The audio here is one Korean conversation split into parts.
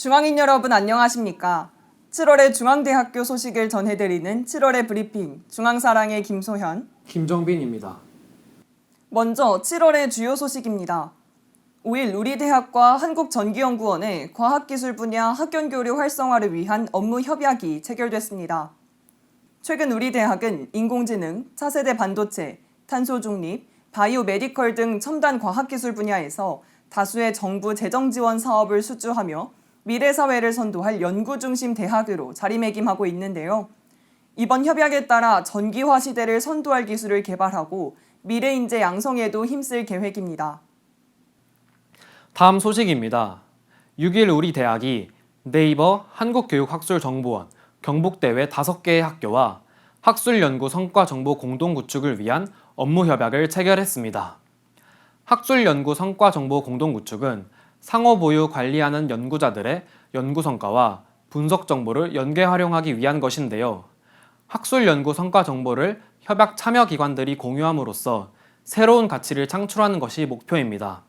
중앙인 여러분 안녕하십니까? 7월의 중앙대학교 소식을 전해드리는 7월의 브리핑 중앙사랑의 김소현. 김정빈입니다. 먼저 7월의 주요 소식입니다. 5일 우리 대학과 한국전기연구원의 과학기술 분야 학연교류 활성화를 위한 업무 협약이 체결됐습니다. 최근 우리 대학은 인공지능, 차세대 반도체, 탄소 중립, 바이오 메디컬 등 첨단 과학기술 분야에서 다수의 정부 재정 지원 사업을 수주하며 미래 사회를 선도할 연구 중심 대학으로 자리매김하고 있는데요. 이번 협약에 따라 전기화 시대를 선도할 기술을 개발하고 미래 인재 양성에도 힘쓸 계획입니다. 다음 소식입니다. 6일 우리 대학이 네이버 한국교육학술정보원 경북대회 5개의 학교와 학술연구 성과 정보 공동 구축을 위한 업무 협약을 체결했습니다. 학술연구 성과 정보 공동 구축은 상호 보유 관리하는 연구자들의 연구 성과와 분석 정보를 연계 활용하기 위한 것인데요. 학술 연구 성과 정보를 협약 참여 기관들이 공유함으로써 새로운 가치를 창출하는 것이 목표입니다.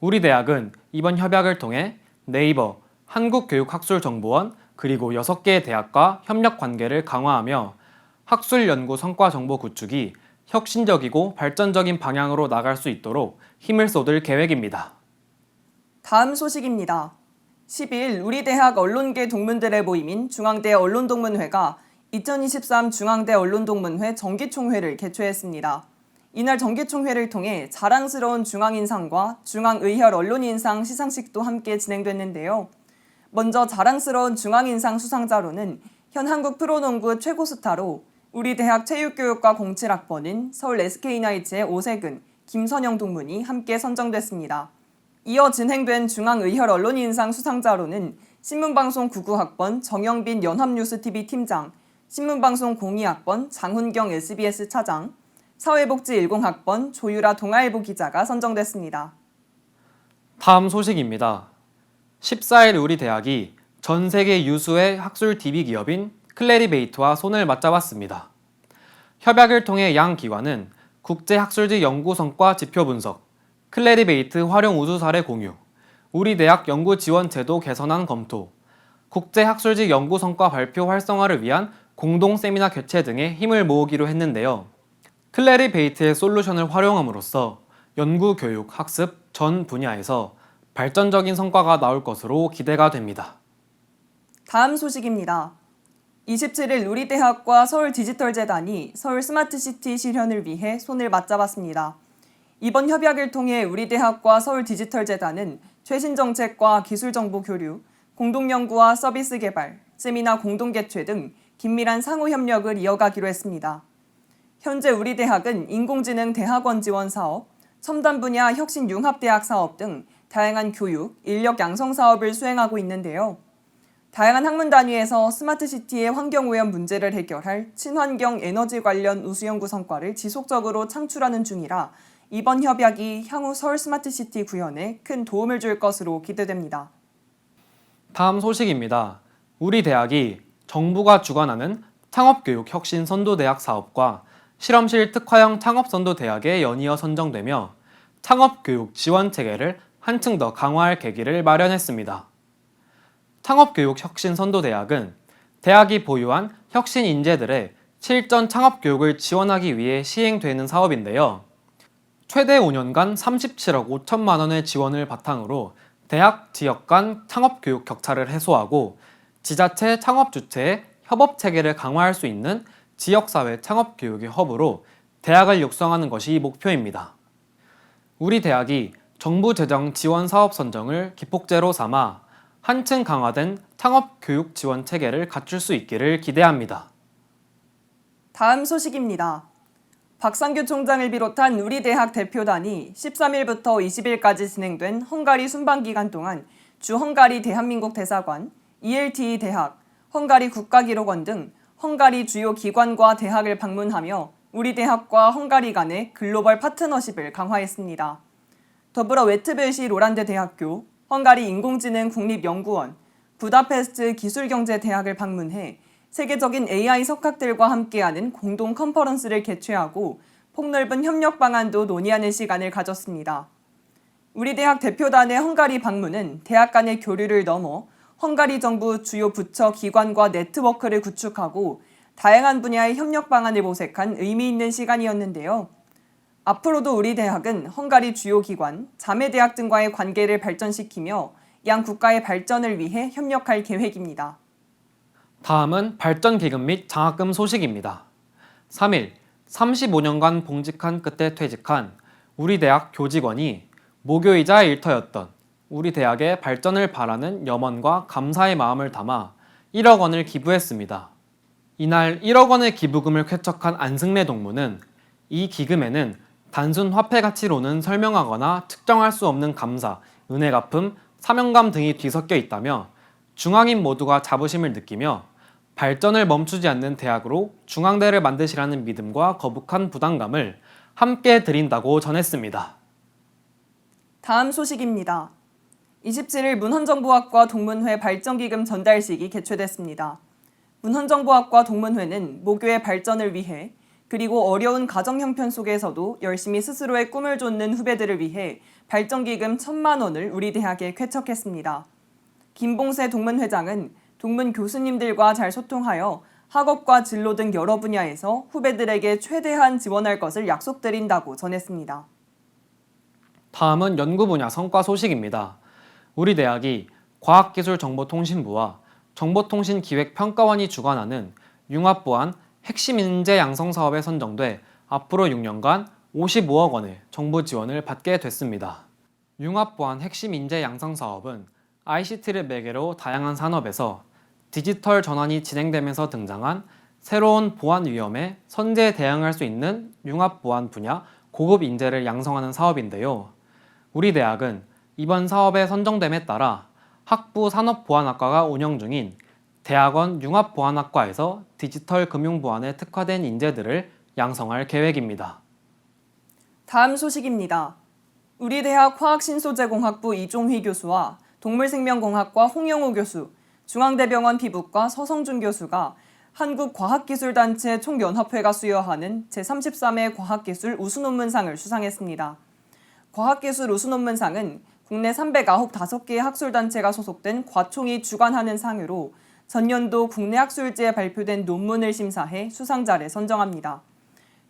우리 대학은 이번 협약을 통해 네이버, 한국교육학술정보원 그리고 6개의 대학과 협력 관계를 강화하며 학술 연구 성과 정보 구축이 혁신적이고 발전적인 방향으로 나갈 수 있도록 힘을 쏟을 계획입니다. 다음 소식입니다. 12일 우리 대학 언론계 동문들의 모임인 중앙대 언론동문회가 2023 중앙대 언론동문회 정기총회를 개최했습니다. 이날 정기총회를 통해 자랑스러운 중앙인상과 중앙의혈 언론인상 시상식도 함께 진행됐는데요. 먼저 자랑스러운 중앙인상 수상자로는 현 한국 프로농구 최고 스타로 우리 대학 체육교육과 07학번인 서울 SK나이츠의 오세근, 김선영 동문이 함께 선정됐습니다. 이어 진행된 중앙의혈 언론인상 수상자로는 신문방송 99학번 정영빈 연합뉴스TV 팀장, 신문방송 02학번 장훈경 SBS 차장, 사회복지 10학번 조유라 동아일보 기자가 선정됐습니다. 다음 소식입니다. 14일 우리 대학이 전 세계 유수의 학술 DB 기업인 클래리베이트와 손을 맞잡았습니다. 협약을 통해 양 기관은 국제 학술지 연구 성과 지표 분석, 클래리베이트 활용 우수 사례 공유, 우리 대학 연구 지원 제도 개선안 검토, 국제 학술지 연구 성과 발표 활성화를 위한 공동 세미나 개최 등에 힘을 모으기로 했는데요. 클래리베이트의 솔루션을 활용함으로써 연구, 교육, 학습 전 분야에서 발전적인 성과가 나올 것으로 기대가 됩니다. 다음 소식입니다. 27일 우리 대학과 서울 디지털재단이 서울 스마트시티 실현을 위해 손을 맞잡았습니다. 이번 협약을 통해 우리 대학과 서울 디지털 재단은 최신 정책과 기술 정보 교류, 공동 연구와 서비스 개발, 세미나 공동 개최 등 긴밀한 상호 협력을 이어가기로 했습니다. 현재 우리 대학은 인공지능 대학원 지원 사업, 첨단 분야 혁신 융합 대학 사업 등 다양한 교육, 인력 양성 사업을 수행하고 있는데요. 다양한 학문 단위에서 스마트 시티의 환경 오염 문제를 해결할 친환경 에너지 관련 우수연구 성과를 지속적으로 창출하는 중이라 이번 협약이 향후 서울 스마트시티 구현에 큰 도움을 줄 것으로 기대됩니다. 다음 소식입니다. 우리 대학이 정부가 주관하는 창업교육 혁신 선도대학 사업과 실험실 특화형 창업 선도대학에 연이어 선정되며 창업교육 지원 체계를 한층 더 강화할 계기를 마련했습니다. 창업교육 혁신 선도대학은 대학이 보유한 혁신 인재들의 실전 창업교육을 지원하기 위해 시행되는 사업인데요. 최대 5년간 37억 5천만 원의 지원을 바탕으로 대학 지역 간 창업 교육 격차를 해소하고 지자체 창업 주체의 협업 체계를 강화할 수 있는 지역사회 창업 교육의 허브로 대학을 육성하는 것이 목표입니다. 우리 대학이 정부 재정 지원 사업 선정을 기폭제로 삼아 한층 강화된 창업 교육 지원 체계를 갖출 수 있기를 기대합니다. 다음 소식입니다. 박상규 총장을 비롯한 우리 대학 대표단이 13일부터 20일까지 진행된 헝가리 순방 기간 동안 주 헝가리 대한민국 대사관, ELTE 대학, 헝가리 국가기록원 등 헝가리 주요 기관과 대학을 방문하며 우리 대학과 헝가리 간의 글로벌 파트너십을 강화했습니다. 더불어 웨트벨시 로란드 대학교, 헝가리 인공지능 국립연구원, 부다페스트 기술경제대학을 방문해 세계적인 AI 석학들과 함께하는 공동 컨퍼런스를 개최하고 폭넓은 협력 방안도 논의하는 시간을 가졌습니다. 우리 대학 대표단의 헝가리 방문은 대학 간의 교류를 넘어 헝가리 정부 주요 부처 기관과 네트워크를 구축하고 다양한 분야의 협력 방안을 모색한 의미 있는 시간이었는데요. 앞으로도 우리 대학은 헝가리 주요 기관, 자매 대학 등과의 관계를 발전시키며 양 국가의 발전을 위해 협력할 계획입니다. 다음은 발전 기금 및 장학금 소식입니다. 3일 35년간 봉직한 끝에 퇴직한 우리 대학 교직원이 모교이자 일터였던 우리 대학의 발전을 바라는 염원과 감사의 마음을 담아 1억 원을 기부했습니다. 이날 1억 원의 기부금을 쾌척한 안승래 동무는 이 기금에는 단순 화폐 가치로는 설명하거나 측정할 수 없는 감사, 은혜 갚음, 사명감 등이 뒤섞여 있다며 중앙인 모두가 자부심을 느끼며 발전을 멈추지 않는 대학으로 중앙대를 만드시라는 믿음과 거북한 부담감을 함께 드린다고 전했습니다. 다음 소식입니다. 27일 문헌정보학과 동문회 발전기금 전달식이 개최됐습니다. 문헌정보학과 동문회는 모교의 발전을 위해 그리고 어려운 가정 형편 속에서도 열심히 스스로의 꿈을 쫓는 후배들을 위해 발전기금 천만 원을 우리 대학에 쾌척했습니다. 김봉세 동문회장은 동문 교수님들과 잘 소통하여 학업과 진로 등 여러 분야에서 후배들에게 최대한 지원할 것을 약속드린다고 전했습니다. 다음은 연구 분야 성과 소식입니다. 우리 대학이 과학기술정보통신부와 정보통신기획평가원이 주관하는 융합보안 핵심 인재 양성 사업에 선정돼 앞으로 6년간 55억 원의 정부 지원을 받게 됐습니다. 융합보안 핵심 인재 양성 사업은 ICT를 매개로 다양한 산업에서 디지털 전환이 진행되면서 등장한 새로운 보안 위험에 선제 대응할 수 있는 융합 보안 분야 고급 인재를 양성하는 사업인데요. 우리 대학은 이번 사업에 선정됨에 따라 학부 산업보안학과가 운영 중인 대학원 융합보안학과에서 디지털 금융보안에 특화된 인재들을 양성할 계획입니다. 다음 소식입니다. 우리 대학 화학신소재공학부 이종휘 교수와 동물생명공학과 홍영호 교수, 중앙대병원 피부과 서성준 교수가 한국과학기술단체 총연합회가 수여하는 제33회 과학기술 우수논문상을 수상했습니다. 과학기술 우수논문상은 국내 395개의 학술단체가 소속된 과총이 주관하는 상으로 전년도 국내 학술지에 발표된 논문을 심사해 수상자를 선정합니다.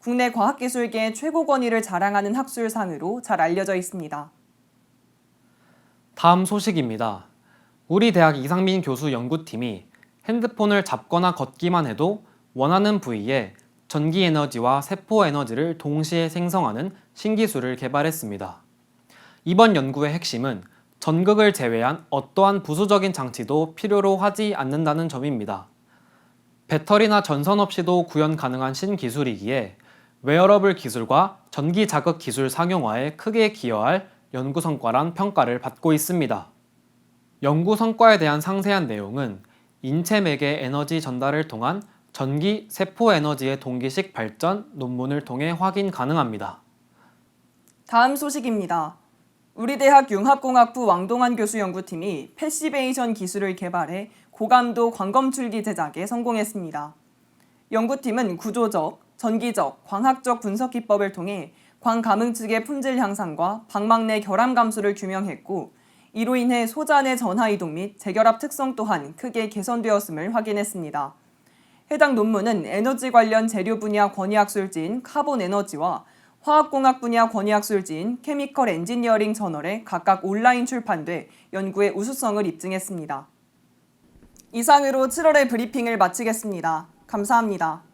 국내 과학기술계의 최고 권위를 자랑하는 학술상으로 잘 알려져 있습니다. 다음 소식입니다. 우리 대학 이상민 교수 연구팀이 핸드폰을 잡거나 걷기만 해도 원하는 부위에 전기 에너지와 세포 에너지를 동시에 생성하는 신기술을 개발했습니다. 이번 연구의 핵심은 전극을 제외한 어떠한 부수적인 장치도 필요로 하지 않는다는 점입니다. 배터리나 전선 없이도 구현 가능한 신기술이기에 웨어러블 기술과 전기 자극 기술 상용화에 크게 기여할 연구 성과란 평가를 받고 있습니다. 연구 성과에 대한 상세한 내용은 인체 매개 에너지 전달을 통한 전기 세포 에너지의 동기식 발전 논문을 통해 확인 가능합니다. 다음 소식입니다. 우리 대학 융합공학부 왕동환 교수 연구팀이 패시베이션 기술을 개발해 고감도 광검출기 제작에 성공했습니다. 연구팀은 구조적, 전기적, 광학적 분석 기법을 통해 광 감응 측의 품질 향상과 방막 내 결함 감소를 규명했고 이로 인해 내 전하 이동 및 재결합 특성 또한 크게 개선되었음을 확인했습니다. 해당 논문은 에너지 관련 재료 분야 권위학술지인 카본 에너지와 화학공학 분야 권위학술지인 케미컬 엔지니어링 저널에 각각 온라인 출판돼 연구의 우수성을 입증했습니다. 이상으로 7월의 브리핑을 마치겠습니다. 감사합니다.